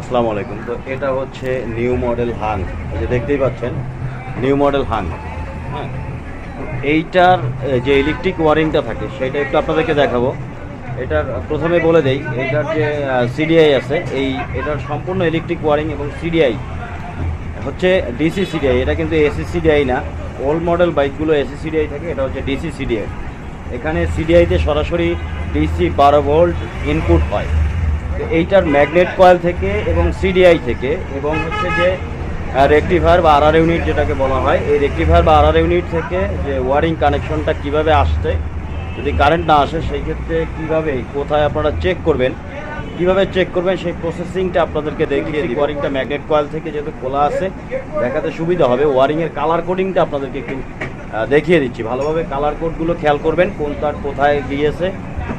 আসসালামু আলাইকুম। তো এটা হচ্ছে নিউ মডেল হাং। যে দেখতেই পাচ্ছেন, নিউ মডেল হাং। হ্যাঁ এইটার যে ইলেকট্রিক ওয়ারিংটা থাকে, সেটা একটু আপনাদেরকে দেখাবো। এটার, প্রথমে বলে দেই, এটার যে সিডিআই আছে, এই, এটার সম্পূর্ণ ইলেকট্রিক ওয়ারিং এবং সিডিআই হচ্ছে ডিসি সিডিআই এটা কিন্তু এসি সিডিআই না। ওল্ড মডেল বাইকগুলো এসি সিডিআই থাকে, এটা হচ্ছে ডিসি সিডিআই এখানে সিডিআইতে সরাসরি ডিসি বারো ভোল্ট ইনপুট হয়। এইটার ম্যাগনেট কয়েল থেকে এবং সিডিআই থেকে এবং হচ্ছে যে রেকটিফায়ার বা আরআর ইউনিট যেটাকে বলা হয়, এই রেকটিফায়ার বা আরআর ইউনিট থেকে যে ওয়ারিং কানেকশনটা কীভাবে আসছে, যদি কারেন্ট না আসে, সেই ক্ষেত্রে কীভাবে, কোথায় আপনারা চেক করবেন, কীভাবে চেক করবেন, সেই প্রসেসিংটা আপনাদেরকে দেখিয়ে দিই ওয়ারিংটা ম্যাগনেট কয়েল থেকে যেহেতু খোলা আছে, দেখাতে সুবিধা হবে। ওয়ারিংয়ের কালার কোডিংটা আপনাদেরকে একটু দেখিয়ে দিচ্ছি। ভালোভাবে কালার কোডগুলো খেয়াল করবেন কোন তার কোথায় গিয়েছে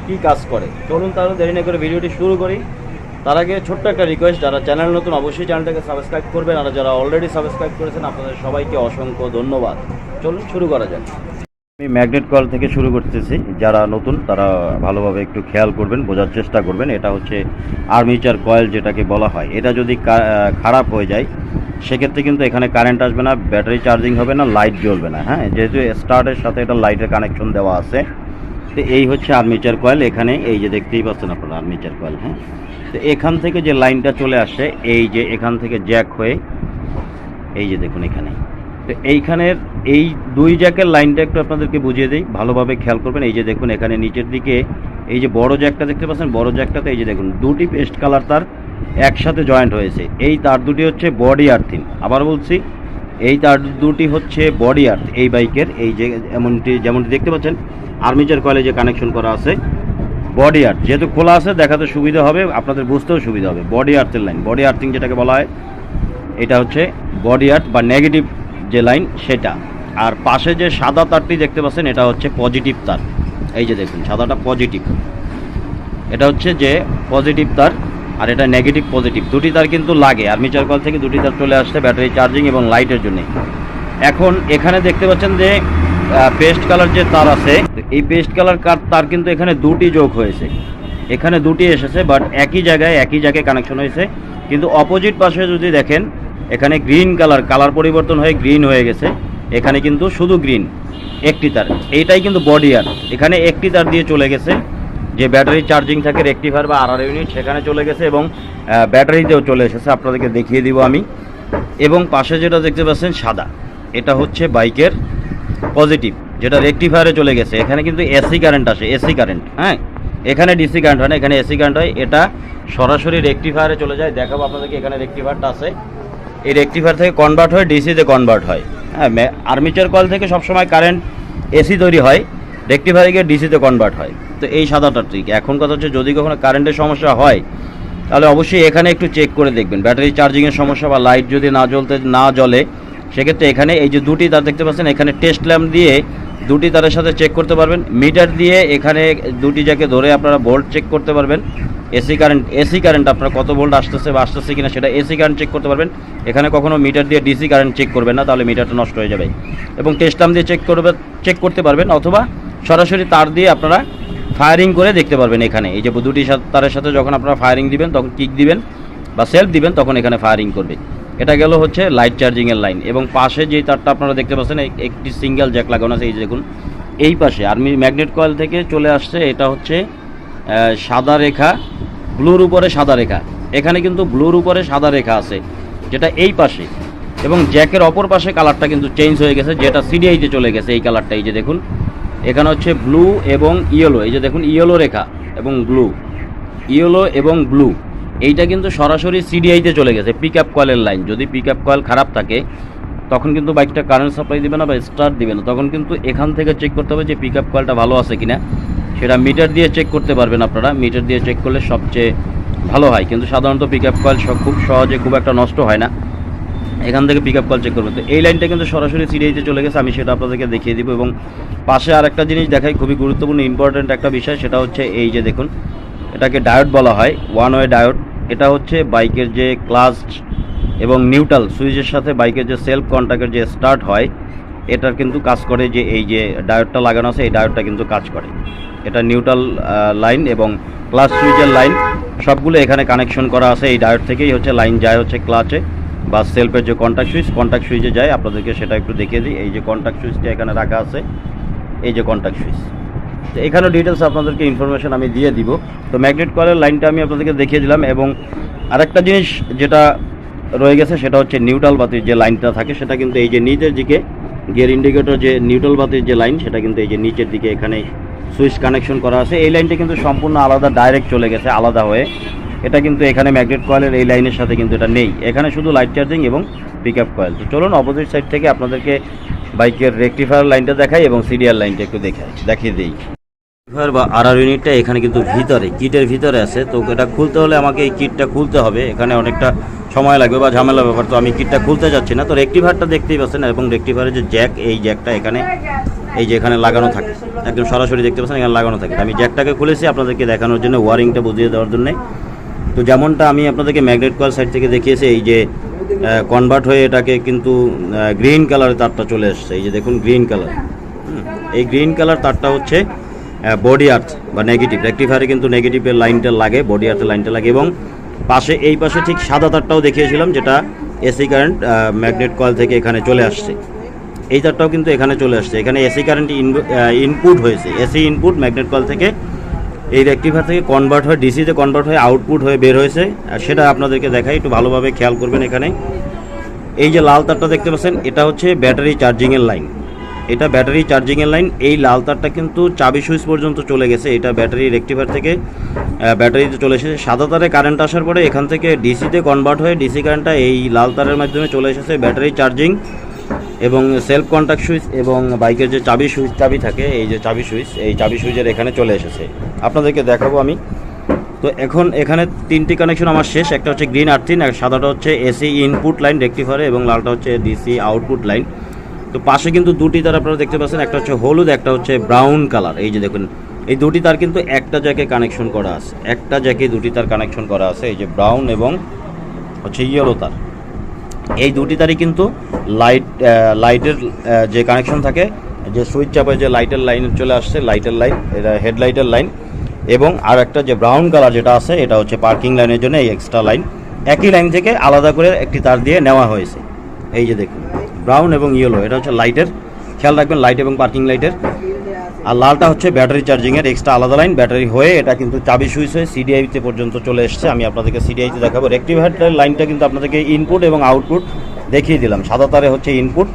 কি কাজ করে? চলুন তাহলে দেরি না করে ভিডিওটি শুরু করি। তার আগে ছোট্ট একটা রিকোয়েস্ট যারা চ্যানেল নতুন অবশ্যই চ্যানেলটাকে সাবস্ক্রাইব করবেন, আর যারা অলরেডি সাবস্ক্রাইব করেছেন, আপনাদের সবাইকে অসংখ্য ধন্যবাদ। চলুন শুরু করা যাক। আমি ম্যাগনেট কল থেকে শুরু করতেছি। যারা নতুন, তারা ভালোভাবে একটু খেয়াল করবেন, বোঝার চেষ্টা করবেন। এটা হচ্ছে আর্মিচার কয়েল যেটাকে বলা হয়। এটা যদি খারাপ হয়ে যায়, সেক্ষেত্রে কিন্তু এখানে কারেন্ট আসবে না ব্যাটারি চার্জিং হবে না লাইট জ্বলবে না। হ্যাঁ যেহেতু স্টার্টের সাথে এটা লাইটের কানেকশন দেওয়া আছে। তো এই হচ্ছে আর্মিচার কয়েল, এখানে এই যে দেখতেই পাচ্ছেন আপনারা আর্মিচার কয়েল হ্যাঁ? তো এখান থেকে যে লাইনটা চলে আসে, এই যে এখান থেকে জ্যাক হয়ে, এই যে দেখুন এখানে। তো এইখানের এই দুই জ্যাকের লাইনটা একটু আপনাদেরকে বুঝিয়ে দিই, ভালোভাবে খেয়াল করবেন। এই যে দেখুন এখানে নিচের দিকে, এই যে বড় জ্যাকটা দেখতে পাচ্ছেন, বড় জ্যাকটাতে এই যে দেখুন, দুটি পেস্ট কালার তার একসাথে জয়েন্ট হয়েছে। এই তার দুটি হচ্ছে বডি আর্থিং আবার বলছি এই তার দুটি হচ্ছে বডি আর্থ, এই বাইকের, এই যে এমনটি, যেমনটি দেখতে পাচ্ছেন, আর্মিচার কয়েলে যে কানেকশন করা আছে। বডি আর্থ, যেহেতু খোলা আছে, দেখাতে সুবিধা হবে, আপনাদের বুঝতেও সুবিধা হবে। বডি আর্থের লাইন বডি আর্থিং যেটাকে বলা হয়, এটা হচ্ছে বডি আর্থ বা নেগেটিভ যে লাইন সেটা। আর পাশে যে সাদা তারটি দেখতে পাচ্ছেন, এটা হচ্ছে পজিটিভ তার। এই যে দেখুন, সাদাটা পজিটিভ এটা হচ্ছে যে পজিটিভ তার। আর এটা নেগেটিভ পজিটিভ দুটি তার কিন্তু লাগে। আর্মিচার কল থেকে দুটি তার চলে আসছে ব্যাটারি চার্জিং এবং লাইটের জন্য। এখন এখানে দেখতে পাচ্ছেন যে পেস্ট কালার যে তার আছে, এই পেস্ট কালার কার তার কিন্তু এখানে দুটি যোগ হয়েছে। এখানে দুটি এসেছে বাট একই জায়গায় একই জায়গায় কানেকশন হয়েছে। কিন্তু অপোজিট পাশে যদি দেখেন, এখানে গ্রিন কালার কালার পরিবর্তন হয়ে গ্রিন হয়ে গেছে। এখানে কিন্তু শুধু গ্রিন একটি তার। এইটাই কিন্তু বডি আর। এখানে একটি তার দিয়ে চলে গেছে। যে ব্যাটারি চার্জিং থাকে রেকটিফায়ার বা আর ইউনিট, সেখানে চলে গেছে এবং ব্যাটারিতেও চলে এসেছে। আপনাদেরকে দেখিয়ে দিব আমি। এবং পাশে যেটা দেখতে পাচ্ছেন, সাদা। এটা হচ্ছে বাইকের পজিটিভ, যেটা রেকটিফায়ারে চলে গেছে। এখানে কিন্তু এসি কারেন্ট আসে, এসি কারেন্ট হ্যাঁ? এখানে ডিসি কারেন্ট হয় না, এখানে এসি কারেন্ট হয়। এটা সরাসরি রেকটিফায়ারে চলে যায়। দেখাবো আপনাদেরকে এখানে রেকটিফায়ারটা আছে। এই রেকটিফায়ার থেকে কনভার্ট হয়ে, ডিসিতে কনভার্ট হয়। হ্যাঁ আর্মিচার কল থেকে সবসময় কারেন্ট এসি তৈরি হয়। রেকটিফায়ারে গিয়ে ডিসিতে কনভার্ট হয়। তো এই সাদাটা ঠিক। এখন কথা হচ্ছে যদি কখনো কারেন্টের সমস্যা হয়, তাহলে অবশ্যই এখানে একটু চেক করে দেখবেন। ব্যাটারি চার্জিংয়ের সমস্যা বা লাইট যদি না জ্বলতে, না জ্বলে, সেক্ষেত্রে এখানে এই যে দুটি তার দেখতে পাচ্ছেন, এখানে টেস্ট ল্যাম্প দিয়ে দুটি তারের সাথে চেক করতে পারবেন। মিটার দিয়ে এখানে দুটি জায়গায় ধরে আপনারা ভোল্ট চেক করতে পারবেন। এসি কারেন্ট এসি কারেন্ট আপনার কত ভোল্ট আসতেছে বা আসতেছে কিনা সেটা এসি কারেন্ট চেক করতে পারবেন। এখানে কখনো মিটার দিয়ে ডিসি কারেন্ট চেক করবেন না, তাহলে মিটারটা নষ্ট হয়ে যাবে। এবং টেস্ট ল্যাম্প দিয়ে চেক করবে চেক করতে পারবেন অথবা সরাসরি তার দিয়ে আপনারা ফায়ারিং করে দেখতে পারবেন এখানে। এই যে দুটি তারের সাথে যখন আপনারা ফায়ারিং দিবেন, তখন কিক দিবেন বা সেলফ দিবেন, তখন এখানে ফায়ারিং করবে। এটা গেল হচ্ছে লাইট চার্জিংয়ের লাইন এবং পাশে যে তারটা আপনারা দেখতে পাচ্ছেন একটি সিঙ্গেল জ্যাক লাগানো আছে, এই দেখুন, এই পাশে আর্মি ম্যাগনেট কয়েল থেকে চলে আসছে, এটা হচ্ছে সাদা রেখা ব্লুর উপরে সাদা রেখা। এখানে কিন্তু ব্লুর উপরে সাদা রেখা আছে, যেটা এই পাশে। এবং জ্যাকের অপর পাশে কালারটা কিন্তু চেঞ্জ হয়ে গেছে, যেটা সিডিআইতে চলে গেছে, এই কালারটা এই যে দেখুন। এখানে হচ্ছে ব্লু এবং ইয়েলো এই যে দেখুন ইয়েলো রেখা এবং ব্লু ইয়েলো এবং ব্লু এইটা কিন্তু সরাসরি সিডিআইতে চলে গেছে পিক আপ কয়েলের লাইন যদি পিক আপ কয়েল খারাপ থাকে, তখন কিন্তু বাইকটা কারেন্ট সাপ্লাই দিবে না বা স্টার্ট দিবে না, তখন কিন্তু এখান থেকে চেক করতে হবে যে পিক আপ কয়েলটা ভালো আছে কিনা, সেটা মিটার দিয়ে চেক করতে পারবেন আপনারা মিটার দিয়ে চেক করলে সবচেয়ে ভালো হয়, কিন্তু সাধারণত পিক আপ কয়েল খুব সহজে খুব একটা নষ্ট হয় না। এখান থেকে পিক আপ কল চেক করবেন তো এই লাইনটা কিন্তু সরাসরি সিরিয়াইতে চলে গেছে, আমি সেটা আপনাদেরকে দেখিয়ে দিব এবং পাশে আর একটা জিনিস দেখাই, খুবই গুরুত্বপূর্ণ ইম্পর্ট্যান্ট একটা বিষয়, সেটা হচ্ছে এই যে দেখুন, এটাকে ডায়োড বলা হয় ওয়ান ওয়ে ডায়োড এটা হচ্ছে বাইকের যে ক্লাস এবং নিউট্রাল সুইচের সাথে বাইকের যে সেলফ কন্ট্যাক্টের যে স্টার্ট হয়, এটার কিন্তু কাজ করে যে এই যে ডায়োডটা লাগানো আছে, এই ডায়োডটা কিন্তু কাজ করে। এটা নিউট্রাল লাইন এবং ক্লাস সুইচের লাইন সবগুলো এখানে কানেকশন করা আছে, এই ডায়োড থেকেই হচ্ছে লাইন যায় হচ্ছে ক্লাচে বা সেলফের যে কন্ট্যাক্ট সুইচ কন্ট্যাক্ট সুইচে যায় আপনাদেরকে সেটা একটু দেখিয়ে দিই। এই যে কন্ট্যাক্ট সুইচটা এখানে রাখা আছে, এই যে কন্ট্যাক্ট সুইচ তো এখানেও ডিটেলস আপনাদেরকে ইনফরমেশন আমি দিয়ে দিব। তো ম্যাগনেট কয়েলের লাইনটা আমি আপনাদেরকে দেখিয়ে দিলাম এবং আরেকটা জিনিস যেটা রয়ে গেছে, সেটা হচ্ছে নিউট্রাল বাতির যে লাইনটা থাকে, সেটা কিন্তু এই যে নিচের দিকে গিয়ার ইন্ডিকেটর যে নিউট্রাল বাতির যে লাইন সেটা কিন্তু এই যে নিচের দিকে এখানে সুইচ কানেকশন করা আছে। এই লাইনটা কিন্তু সম্পূর্ণ আলাদা ডাইরেক্ট চলে গেছে, আলাদা হয়ে। এটা কিন্তু এখানে ম্যাগনেট কয়েলের এই লাইনের সাথে কিন্তু এটা নেই। এখানে শুধু লাইট চার্জিং এবং পিক আপ কয়েল তো চলুন অপোজিট সাইড থেকে আপনাদেরকে বাইকের রেকটিফায়ার লাইনটা দেখাই এবং সিরিয়াল লাইনটা একটু দেখাই, দেখিয়ে দিই। রেকটিফায়ার বা আরআর ইউনিটটা এখানে কিন্তু ভিতরে, কিটের ভিতরে আছে। তো এটা খুলতে হলে আমাকে এই কিটটা খুলতে হবে। এখানে অনেকটা সময় লাগবে বা ঝামেলা ব্যাপার। তো আমি কিটটা খুলতে যাচ্ছি না। তো রেকটিফায়ারটা দেখতেই পাচ্ছেন এবং রেকটিফায়ারের যে জ্যাক এই জ্যাকটা এখানে, এই যে এখানে লাগানো থাকে। একদম সরাসরি দেখতে পাচ্ছেন এখানে লাগানো থাকে। আমি জ্যাকটাকে খুলেছি আপনাদেরকে দেখানোর জন্য, ওয়ারিংটা বুঝিয়ে দেওয়ার জন্য। তো যেমনটা আমি আপনাদেরকে ম্যাগনেট কয়েল সাইড থেকে দেখিয়েছি, এই যে কনভার্ট হয়ে এটাকে কিন্তু গ্রিন কালারের তারটা চলে এসছে। এই যে দেখুন গ্রিন কালার এই গ্রিন কালার তারটা হচ্ছে বডি আর্থ বা নেগেটিভ রেক্টিফায়ারে কিন্তু নেগেটিভের লাইনটা লাগে বডি আর্থের লাইনটা লাগে এবং পাশে, এই পাশে ঠিক সাদা তারটাও দেখিয়েছিলাম, যেটা এসি কারেন্ট ম্যাগনেট কয়েল থেকে এখানে চলে আসছে। এই তারটাও কিন্তু এখানে চলে আসছে। এখানে এসি কারেন্ট ইনপুট হয়েছে। এসি ইনপুট ম্যাগনেট কয়েল থেকে এই রেক্টিফায়ার থেকে কনভার্ট হয়ে ডিসিতে কনভার্ট হয়ে আউটপুট হয়ে বের হয়েছে, আর সেটা আপনাদেরকে দেখাই, একটু ভালোভাবে খেয়াল করবেন এখানে। এই যে লাল তারটা দেখতে পাচ্ছেন, এটা হচ্ছে ব্যাটারি চার্জিংয়ের লাইন এটা ব্যাটারি চার্জিংয়ের লাইন এই লাল তারটা কিন্তু চাবি সুইচ পর্যন্ত চলে গেছে, এটা ব্যাটারি রেক্টিফায়ার থেকে ব্যাটারিতে চলে এসেছে। সাদা তারে কারেন্ট আসার পরে এখান থেকে ডিসিতে কনভার্ট হয়ে ডিসি কারেন্টটা এই লাল তারের মাধ্যমে চলে এসেছে ব্যাটারি চার্জিং এবং সেলফ কন্ট্যাক্ট সুইচ এবং বাইকের যে চাবি সুইচ চাবি থাকে, এই যে চাবি সুইচ এই চাবি সুইচের এখানে চলে এসেছে। আপনাদেরকে দেখাবো আমি। তো এখন এখানে তিনটি কানেকশন আমার শেষ, একটা হচ্ছে গ্রিন আর্থিন আর সাদাটা হচ্ছে এসি ইনপুট লাইন রেক্টিফায়ারে এবং লালটা হচ্ছে ডিসি আউটপুট লাইন তো পাশে কিন্তু দুটি তার আপনারা দেখতে পাচ্ছেন, একটা হচ্ছে হলুদ, একটা হচ্ছে ব্রাউন কালার এই যে দেখুন, এই দুটি তার কিন্তু একটা জ্যাকে কানেকশন করা আছে। একটা জ্যাকে দুটি তার কানেকশন করা আছে, এই যে ব্রাউন এবং হচ্ছে ইয়েলো তার। এই দুটি তারই কিন্তু লাইট লাইটের যে কানেকশন থাকে, যে সুইচ চাপে যে লাইটের লাইন চলে আসছে লাইটের লাইন এটা হেডলাইটের লাইন এবং আর একটা যে ব্রাউন কালার যেটা আছে, এটা হচ্ছে পার্কিং লাইনের জন্য এই এক্সট্রা লাইন একই লাইন থেকে আলাদা করে একটি তার দিয়ে নেওয়া হয়েছে। এই যে দেখুন ব্রাউন এবং ইয়েলো এটা হচ্ছে লাইটের খেয়াল রাখবেন লাইট এবং পার্কিং লাইটের আর লালটা হচ্ছে ব্যাটারি চার্জিংয়ের এক্সট্রা আলাদা লাইন, ব্যাটারি হয়ে এটা কিন্তু চাবি সুইচ হয়ে সিডিআইতে পর্যন্ত চলে এসছে। আমি আপনাদেরকে সিডিআইতে দেখাবো। রেক্টিভাইটার লাইনটা কিন্তু আপনাদেরকে ইনপুট এবং আউটপুট দেখিয়ে দিলাম। সাদা তারে হচ্ছে ইনপুট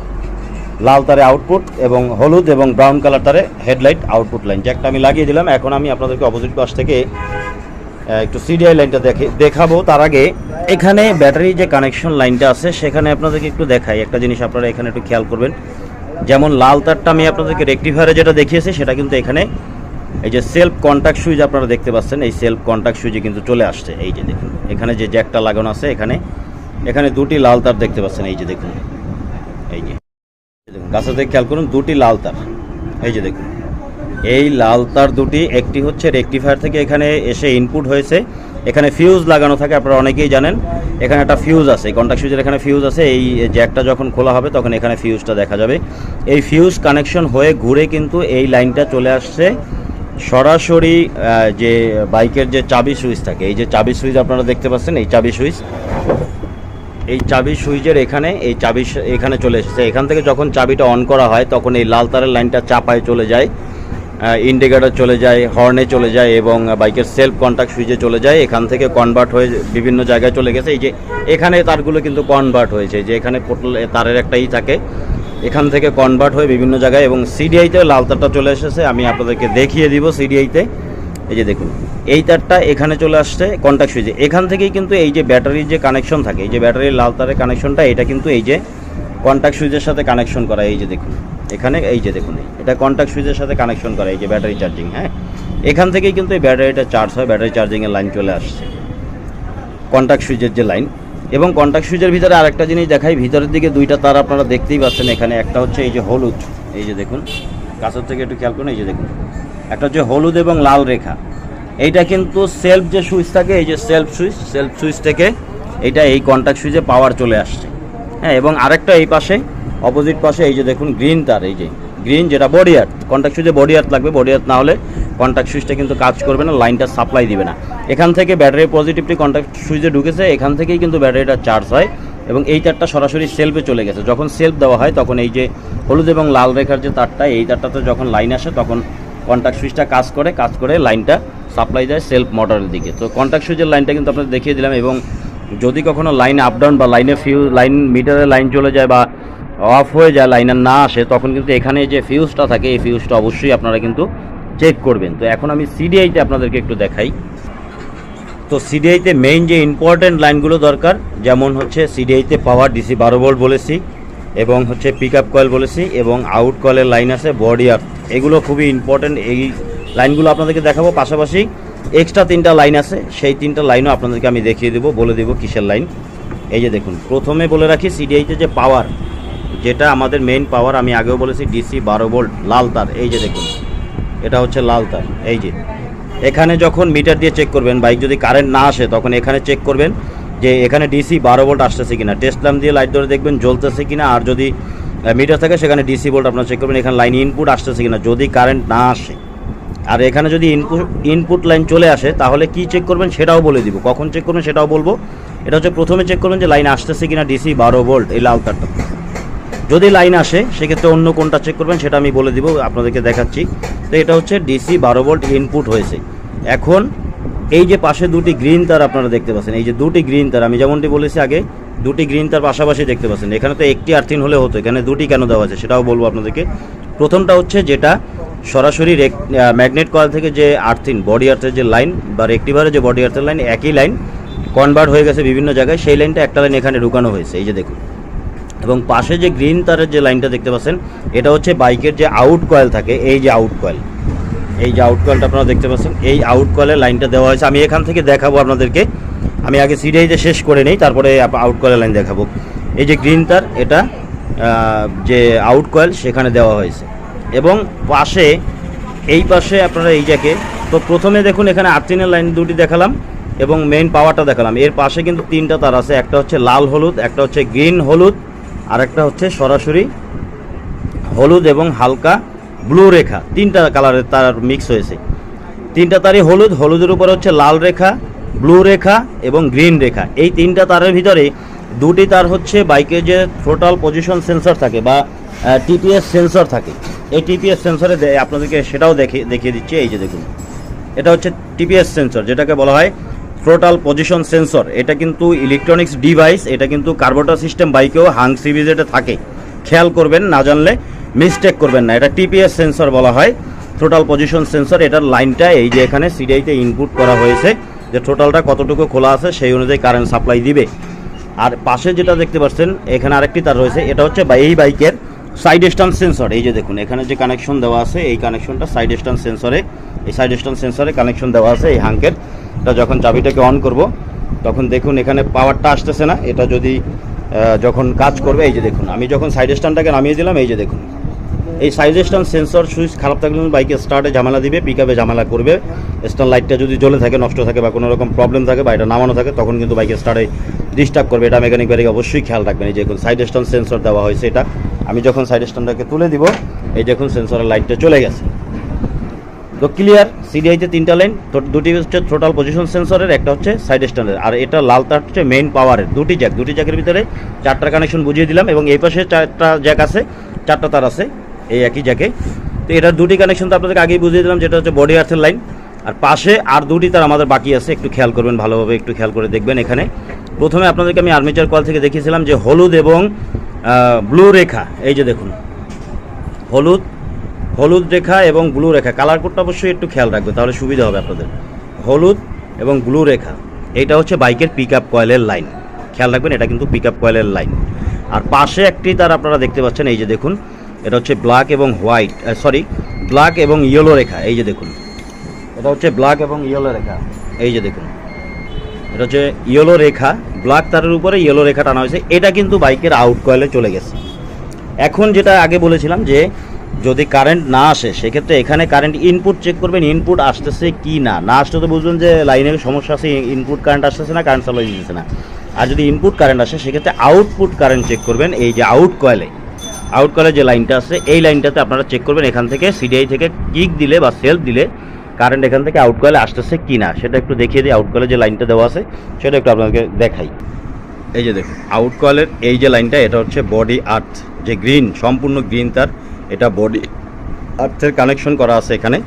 লাল তারে আউটপুট এবং হলুদ এবং ব্রাউন কালার তারে হেডলাইট আউটপুট লাইন জ্যাকটা আমি লাগিয়ে দিলাম, এখন আমি আপনাদেরকে অপোজিট পাশ থেকে একটু সিডিআই লাইনটা দেখে, দেখাবো। তার আগে এখানে ব্যাটারি যে কানেকশন লাইনটা আছে, সেখানে আপনাদেরকে একটু দেখাই। একটা জিনিস আপনারা এখানে একটু খেয়াল করবেন। যেমন লাল তারটা আমি আপনাদেরকে রেক্টিফায়ারে যেটা দেখিয়েছি, সেটা কিন্তু এখানে এই যে সেলফ কন্ট্যাক্ট সুইচ আপনারা দেখতে পাচ্ছেন, এই সেলফ কন্ট্যাক্ট সুইচে কিন্তু চলে আসছে। এই যে দেখুন, এখানে যে জ্যাকটা লাগানো আছে, এখানে এখানে দুটি লাল তার দেখতে পাচ্ছেন, এই যে দেখুন। এই যে দেখুন, গাছের দিকে খেয়াল করুন, দুটি লাল তার। এই যে দেখুন, এই লাল তার দুটি, একটি হচ্ছে রেকটিফায়ার থেকে এখানে এসে ইনপুট হয়েছে। এখানে ফিউজ লাগানো থাকে, আপনারা অনেকেই জানেন। এখানে একটা ফিউজ আছে কন্ট্যাক্ট সুইচের এখানে ফিউজ আছে, এই জ্যাকটা যখন খোলা হবে তখন এখানে ফিউজটা দেখা যাবে। এই ফিউজ কানেকশন হয়ে ঘুরে কিন্তু এই লাইনটা চলে আসছে সরাসরি যে বাইকের যে চাবি সুইচ থাকে। এই যে চাবি সুইচ আপনারা দেখতে পাচ্ছেন, এই চাবি সুইচ এই চাবি সুইচের এখানে, এই চাবি এখানে চলে এসেছে। এখান থেকে যখন চাবিটা অন করা হয়, তখন এই লাল তারের লাইনটা চাপায় চলে যায়। ইন্ডিকেটর চলে যায় হর্নে চলে যায় এবং বাইকের সেলফ কন্ট্যাক্ট সুইচে চলে যায়। এখান থেকে কনভার্ট হয়ে বিভিন্ন জায়গায় চলে গেছে। এই যে এখানে তারগুলো কিন্তু কনভার্ট হয়েছে। যে এখানে পোর্টাল তারের একটাই থাকে। এখান থেকে কনভার্ট হয়ে বিভিন্ন জায়গায় এবং সিডিআইতে লাল তারটা চলে এসেছে। আমি আপনাদেরকে দেখিয়ে দিব সিডিআইতে এই যে দেখুন, এই তারটা এখানে চলে আসছে কন্ট্যাক্ট সুইচে এখান থেকেই কিন্তু এই যে ব্যাটারির যে কানেকশন থাকে, এই যে ব্যাটারির লাল তারের কানেকশনটা এটা কিন্তু এই যে কন্ট্যাক্ট সুইচের সাথে কানেকশন করা। এই যে দেখুন এখানে এই যে দেখুন, এটা কন্ট্যাক্ট সুইচের সাথে কানেকশন করা, এই যে ব্যাটারি চার্জিং হ্যাঁ? এখান থেকেই কিন্তু এই ব্যাটারিটা চার্জ হয় ব্যাটারি চার্জিংয়ের লাইন চলে আসছে। কন্ট্যাক্ট সুইচের যে লাইন এবং কন্ট্যাক্ট সুইচের ভিতরে আরেকটা জিনিস দেখাই, ভিতরের দিকে দুইটা তার আপনারা দেখতেই পাচ্ছেন এখানে, একটা হচ্ছে এই যে হলুদ, এই যে দেখুন, কাছের থেকে একটু খেয়াল করুন, এই যে দেখুন, একটা হচ্ছে হলুদ এবং লাল রেখা। এইটা কিন্তু সেলফ যে সুইচ থাকে, এই যে সেলফ সুইচ সেলফ সুইচ থেকে এটা এই কন্ট্যাক্ট সুইচে পাওয়ার চলে আসছে। হ্যাঁ এবং আরেকটা এই পাশে অপোজিট পাশে এই যে দেখুন গ্রিন তার, এই যে গ্রিন যেটা বডি আর্থ কন্ট্যাক্ট সুইচে বডি আর্থ লাগবে বডি আর্থ না হলে কন্ট্যাক্ট সুইচটা কিন্তু কাজ করবে না লাইনটা সাপ্লাই দিবে না। এখান থেকে ব্যাটারি পজিটিভলি কন্ট্যাক্ট সুইচে ঢুকেছে, এখান থেকেই কিন্তু ব্যাটারিটা চার্জ হয় এবং এই তারটা সরাসরি সেলফে চলে গেছে। যখন সেলফ দেওয়া হয় তখন এই যে হলুদ এবং লাল রেখার যে তারটা, এই তারটাতে যখন লাইন আসে তখন কন্ট্যাক্ট সুইচটা কাজ করে কাজ করে লাইনটা সাপ্লাই যায় সেলফ মোটরের দিকে। তো কন্ট্যাক্ট সুইচের লাইনটা কিন্তু আপনাদের দেখিয়ে দিলাম এবং যদি কখনো লাইন আপ ডাউন বা লাইনে ফিউ লাইন মিটারে লাইন চলে যায় বা অফ হয়ে যায় লাইনার না আসে, তখন কিন্তু এখানে যে ফিউজটা থাকে, এই ফিউজটা অবশ্যই আপনারা কিন্তু চেক করবেন। তো এখন আমি সিডিআইতে আপনাদেরকে একটু দেখাই। তো সিডিআইতে মেইন যে ইম্পর্ট্যান্ট লাইনগুলো দরকার, যেমন হচ্ছে সিডিআইতে পাওয়ার ডিসি বারো ভোল্ট বলেছি, এবং হচ্ছে পিক আপ কয়েল বলেছি, এবং আউট কয়েলের লাইন আছে বডি আর্থ এগুলো খুবই ইম্পর্ট্যান্ট এই লাইনগুলো আপনাদেরকে দেখাবো। পাশাপাশি এক্সট্রা তিনটা লাইন আছে, সেই তিনটা লাইনও আপনাদেরকে আমি দেখিয়ে দেবো, বলে দেবো কিসের লাইন এই যে দেখুন, প্রথমে বলে রাখি সিডিআইতে যে পাওয়ার যেটা আমাদের মেইন পাওয়ার আমি আগেও বলেছি ডিসি বারো ভোল্ট লাল তার, এই যে দেখুন। এটা হচ্ছে লাল তার, এই যে। এখানে যখন মিটার দিয়ে চেক করবেন বাইক যদি কারেন্ট না আসে, তখন এখানে চেক করবেন যে এখানে ডিসি বারো ভোল্ট আসতেছে কিনা। টেস্ট ল্যাম্প দিয়ে লাইট ধরে দেখবেন জ্বলতেছে কিনা, আর যদি মিটার থাকে, সেখানে ডিসি ভোল্ট আপনারা চেক করবেন, এখানে লাইন ইনপুট আসতেছে কিনা, যদি কারেন্ট না আসে। আর এখানে যদি ইনপুট ইনপুট লাইন চলে আসে, তাহলে কি চেক করবেন, সেটাও বলে দিব। কখন চেক করবেন, সেটাও বলব। এটা হচ্ছে প্রথমে চেক করবেন যে লাইন আসতেছে কিনা ডিসি বারো ভোল্ট এই লাল তারটা। যদি লাইন আসে, সেক্ষেত্রে অন্য কোনটা চেক করবেন, সেটা আমি বলে দিব, আপনাদেরকে দেখাচ্ছি। তো এটা হচ্ছে ডিসি বারো ভোল্ট ইনপুট হয়েছে। এখন এই যে পাশে দুটি গ্রিন তার আপনারা দেখতে পাচ্ছেন, এই যে দুটি গ্রিন তার, আমি যেমনটি বলেছি আগে, দুটি গ্রিন তার পাশাপাশি দেখতে পাচ্ছেন। এখানে তো একটি আর্থিন হলে হতো, এখানে দুটি কেন দেওয়া আছে সেটাও বলব আপনাদেরকে। প্রথমটা হচ্ছে যেটা সরাসরি রেক ম্যাগনেট কয়েল থেকে যে আর্থিন বডি আর্থের যে লাইন বা রেক্টিভারের যে বডি আর্থের লাইন একই লাইন কনভার্ট হয়ে গেছে বিভিন্ন জায়গায়, সেই লাইনটা একটা লাইন এখানে ঢুকানো হয়েছে, এই যে দেখুন। এবং পাশে যে গ্রিন তারের যে লাইনটা দেখতে পাচ্ছেন, এটা হচ্ছে বাইকের যে আউট কয়েল থাকে, এই যে আউট কয়েল এই যে আউট কয়েলটা আপনারা দেখতে পাচ্ছেন, এই আউট কয়েলের লাইনটা দেওয়া হয়েছে। আমি এখান থেকে দেখাবো আপনাদেরকে। আমি আগে সিডিআইতে শেষ করে নিই, তারপরে আউট কয়েলের লাইন দেখাবো। এই যে গ্রিন তার, এটা যে আউট কয়েল সেখানে দেওয়া হয়েছে। এবং পাশে, এই পাশে আপনারা এই জায়গায়, তো প্রথমে দেখুন এখানে আর্থিনের লাইন দুটি দেখালাম এবং মেইন পাওয়ারটা দেখালাম। এর পাশে কিন্তু তিনটা তার আছে, একটা হচ্ছে লাল হলুদ, একটা হচ্ছে গ্রিন হলুদ। আর একটা হচ্ছে সরাসরি হলুদ এবং হালকা ব্লু রেখা। তিনটা কালারের তার মিক্স হয়েছে। তিনটা তারই হলুদ, হলুদের উপর হচ্ছে লাল রেখা ব্লু রেখা এবং গ্রিন রেখা। এই তিনটা তারের ভিতরে দুটি তার হচ্ছে বাইকের যে টোটাল পজিশন সেন্সর থাকে বা টিপিএস সেন্সর থাকে। এই টিপিএস সেন্সরে আপনাদেরকে সেটাও দেখে দেখিয়ে দিচ্ছি। এই যে দেখুন, এটা হচ্ছে টিপিএস সেন্সর যেটাকে বলা হয় টোটাল পজিশন সেন্সর, এটা কিন্তু ইলেকট্রনিক্স ডিভাইস এটা কিন্তু কার্বোটার সিস্টেম বাইকেও হাং সিরিজ এটা থাকে। খেয়াল করবেন, না জানলে মিস্টেক করবেন না। এটা টিপিএস সেন্সর বলা হয়। টোটাল পজিশন সেন্সর এটার লাইনটা এই যে এখানে সিডিআইতে ইনপুট করা হয়েছে যে টোটালটা কতটুকু খোলা আছে, সেই অনুযায়ী কারেন্ট সাপ্লাই দিবে। আর পাশে যেটা দেখতে পাচ্ছেন, এখানে আরেকটি তার রয়েছে, এটা হচ্ছে এই বাইকের সাইড স্ট্যান্ড সেন্সর এই যে দেখুন, এখানে যে কানেকশন দেওয়া আছে, এই কানেকশনটা সাইড স্ট্যান্ড সেন্সরে এই সাইড স্ট্যান্ড সেন্সরে কানেকশন দেওয়া আছে এই হাঙ্কের এটা যখন চাবিটাকে অন করব, তখন দেখুন এখানে পাওয়ারটা আসতেছে না। এটা যদি যখন কাজ করবে, এই যে দেখুন, আমি যখন সাইড স্ট্যান্ডটাকে নামিয়ে দিলাম, এই যে দেখুন। এই সাইড স্ট্যান্ড সেন্সর সুইচ খারাপ থাকলে বাইকে স্টার্টে ঝামেলা দিবে পিক আপে ঝামেলা করবে। স্ট্যান্ড লাইটটা যদি জ্বলে থাকে, নষ্ট থাকে বা কোনো রকম প্রবলেম থাকে বা এটা নামানো থাকে, তখন কিন্তু বাইকে স্টার্টে ডিস্টার্ব করবে। এটা মেকানিক বাড়ি অবশ্যই খেয়াল রাখবেন। এই যে দেখুন সাইড স্ট্যান্ড সেন্সর দেওয়া হয়েছে এটা। আমি যখন সাইড স্ট্যান্ডটাকে তুলে দিব, এই দেখুন সেন্সরের লাইটটা চলে গেছে। তো ক্লিয়ার সিডিআইতে তিনটা লাইন দুটি হচ্ছে টোটাল পজিশন সেন্সরের একটা হচ্ছে সাইড স্ট্যান্ডের আর এটা লাল তার হচ্ছে মেইন পাওয়ারের দুটি জ্যাক দুটি জ্যাকের ভিতরে চারটা কানেকশন বুঝিয়ে দিলাম এবং এই পাশে চারটা জ্যাক আছে, চারটা তার আছে এই একই জ্যাকে তো এটার দুটি কানেকশন তো আপনাদেরকে আগেই বুঝিয়ে দিলাম, যেটা হচ্ছে বডি আর্থের লাইন আর পাশে আর দুটি তার আমাদের বাকি আছে, একটু খেয়াল করবেন ভালোভাবে, একটু খেয়াল করে দেখবেন এখানে। প্রথমে আপনাদেরকে আমি আর্মিচার কল থেকে দেখিয়েছিলাম যে হলুদ এবং ব্লু রেখা, এই যে দেখুন, হলুদ হলুদ রেখা এবং ব্লু রেখা। কালার কোডটা অবশ্যই একটু খেয়াল রাখবে তাহলে সুবিধা হবে আপনাদের। হলুদ এবং ব্লু রেখা, এটা হচ্ছে বাইকের পিক আপ কয়েলের লাইন খেয়াল রাখবেন, এটা কিন্তু পিক আপ কয়েলের লাইন আর পাশে একটি তার আপনারা দেখতে পাচ্ছেন, এই যে দেখুন, এটা হচ্ছে ব্ল্যাক এবং হোয়াইট সরি ব্ল্যাক এবং ইয়েলো রেখা, এই যে দেখুন। এটা হচ্ছে ব্ল্যাক এবং ইয়েলো রেখা, এই যে দেখুন। এটা হচ্ছে ইয়েলো রেখা ব্ল্যাক তারের উপরে ইয়েলো রেখা টানা হয়েছে, এটা কিন্তু বাইকের আউট কয়েলে চলে গেছে। এখন যেটা আগে বলেছিলাম যে যদি কারেন্ট না আসে, সেক্ষেত্রে এখানে কারেন্ট ইনপুট চেক করবেন ইনপুট আসতেছে কি না? না আসতে তো বুঝবেন যে লাইনের সমস্যা আছে ইনপুট কারেন্ট আসতেছে না কারেন্ট সাপ্লাই দিতেছে না। আর যদি ইনপুট কারেন্ট আসে, সেক্ষেত্রে আউটপুট কারেন্ট চেক করবেন, এই যে আউট কয়েলে আউট কয়েলে যে লাইনটা আছে, এই লাইনটাতে আপনারা চেক করবেন, এখান থেকে সিডিআই থেকে কিক দিলে বা সেলফ দিলে কারেন্ট এখান থেকে আউট কয়েলে আসতেছে কি না। সেটা একটু দেখিয়ে দিই আউট কয়েলে যে লাইনটা দেওয়া আছে, সেটা একটু আপনাদেরকে দেখাই। এই যে দেখুন আউট কয়েলের এই যে লাইনটা এটা হচ্ছে বডি আর্থ যে গ্রিন সম্পূর্ণ গ্রিন তার এটা বডি আর্থের কানেকশন করা আছে এখানে।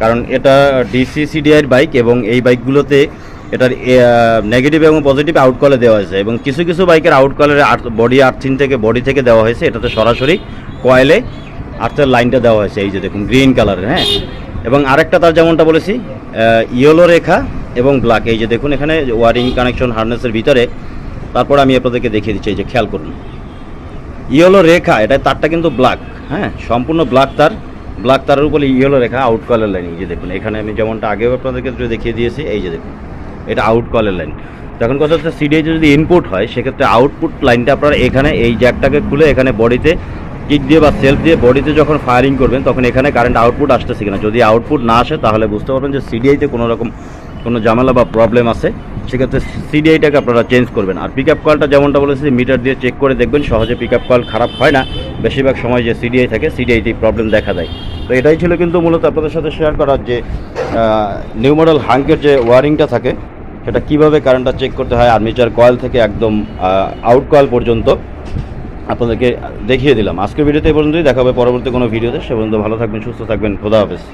কারণ এটা ডিসি সিডিআইয়ের বাইক এবং এই বাইকগুলোতে এটার নেগেটিভ এবং পজিটিভ আউট কলে দেওয়া হয়েছে এবং কিছু কিছু বাইকের আউট কলের বডি আর্থিং থেকে বডি থেকে দেওয়া হয়েছে। এটাতে সরাসরি কয়েলে আর্থের লাইনটা দেওয়া হয়েছে। এই যে দেখুন গ্রিন কালারের হ্যাঁ? এবং আরেকটা তার যেমনটা বলেছি ইয়েলো রেখা এবং ব্ল্যাক এই যে দেখুন, এখানে ওয়ারিং কানেকশন হার্নেসের ভিতরে। তারপর আমি আপনাদেরকে দেখিয়ে দিচ্ছি, এই যে খেয়াল করুন। ইয়েলো রেখা এটা তারটা কিন্তু ব্ল্যাক হ্যাঁ সম্পূর্ণ ব্ল্যাক তার। ব্ল্যাক তারের উপরে ইয়েলো রেখা আউট কলের লাইন এই যে দেখুন, এখানে আমি যেমনটা আগেও আপনাদেরকে দেখিয়ে দিয়েছি, এই যে দেখুন, এটা আউট কলের লাইন তখন কথা হচ্ছে সিডিআইতে যদি ইনপুট হয়, সেক্ষেত্রে আউটপুট লাইনটা আপনারা এখানে এই জ্যাকটাকে খুলে এখানে বডিতে কিক দিয়ে বা সেলফ দিয়ে বডিতে যখন ফায়ারিং করবেন, তখন এখানে কারেন্ট আউটপুট আসতেছে কিনা। যদি আউটপুট না আসে, তাহলে বুঝতে পারবেন যে সিডিআইতে কোনো রকম কোনো ঝামেলা বা প্রবলেম আছে, সেক্ষেত্রে সিডিআইটাকে আপনারা চেঞ্জ করবেন। আর পিক আপ কলটা যেমনটা বলেছি মিটার দিয়ে চেক করে দেখবেন, সহজে পিক আপ কল খারাপ হয় না। বেশিরভাগ সময় যে সিডিআই থাকে সিডিআইতেই প্রবলেম দেখা দেয়। তো এটাই ছিল কিন্তু মূলত আপনাদের সাথে শেয়ার করার যে নিউ মডেল হাঙ্কের যে ওয়ারিংটা থাকে, সেটা কীভাবে কারেন্টটা চেক করতে হয় আর্মিচার কয়েল থেকে একদম আউট কয়েল পর্যন্ত আপনাদেরকে দেখিয়ে দিলাম। আজকের ভিডিওতে এই পর্যন্তই, দেখা হবে পরবর্তী কোনো ভিডিওতে। সে পর্যন্ত ভালো থাকবেন, সুস্থ থাকবেন, খোদা হাফেজ।